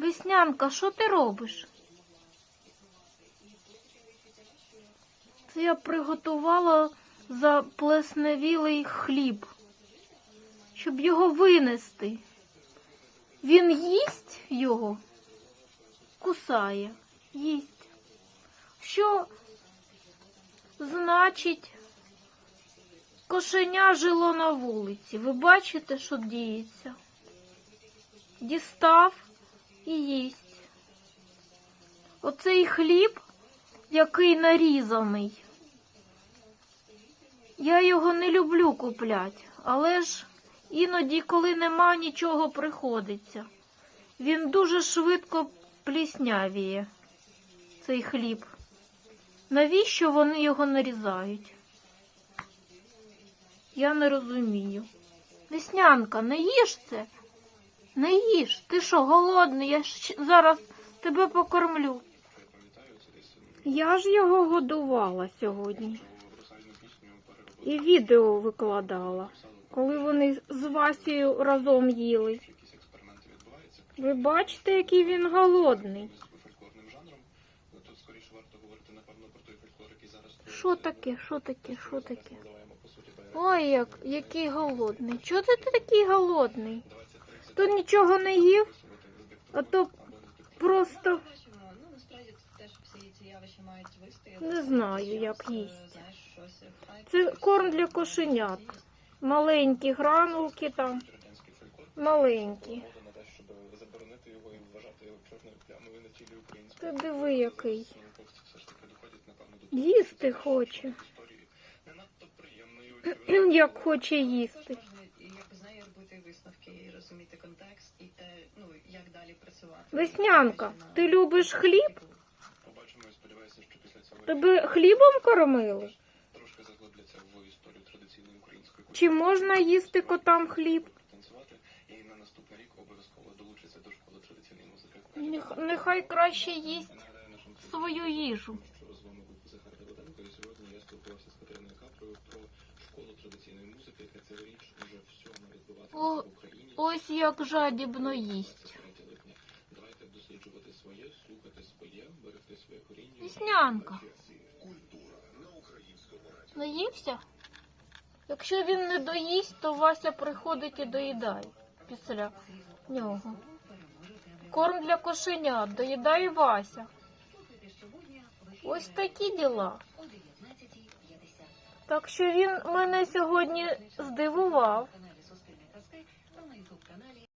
Веснянка, що ти робиш? Це я приготувала заплесневілий хліб, щоб його винести. Він їсть його, кусає, їсть. Що значить кошеня жило на вулиці? Ви бачите, що діється? Дістав і. Оцей хліб, який нарізаний. Я його не люблю купляти, але ж іноді, коли нема нічого, приходиться. Він дуже швидко пліснявіє, цей хліб. Навіщо вони його нарізають? Я не розумію. Веснянка, не їж це? Не їж. Ти що, голодний? Я ж зараз тебе покормлю. Я ж його годувала сьогодні. І відео викладала, коли вони з Васією разом їли. Ви бачите, який він голодний. Що таке? Що таке? Що таке? Ой, як, який голодний. Чого ти такий голодний? 20-30 То нічого не їв, а то просто. Не знаю, як хайп. це корм для кошенят. Маленькі гранулки там, маленькі. Та диви який. Їсти хоче. Як хоче їсти. Можна, як з нею робити висновки і розуміти контекст і те, ну як далі працювати. Веснянка, ти любиш хліб? Побачимо і сподіваюся, що після цього Тебе хлібом кормили? трошки заглибляться в історію традиційної української культури. Чи можна їсти котам хліб? танцювати і на наступний рік обов'язково долучиться до школи традиційної музики. Нех- Нехай краще їсть свою їжу. що з вами був Захар сьогодні я спілкувався з Катериною Капрою про школу традиційної музики, яка цьогоріч уже в сьому відбуватиметься в Україні. Ось як жадібно їсть. Давайте досліджувати своє, слухати своє, берегти своє коріння. Веснянка. Наївся? Якщо він не доїсть, то Вася приходить і доїдає після нього. Корм для кошенят, доїдає Вася. Ось такі діла. Так що він мене сьогодні здивував.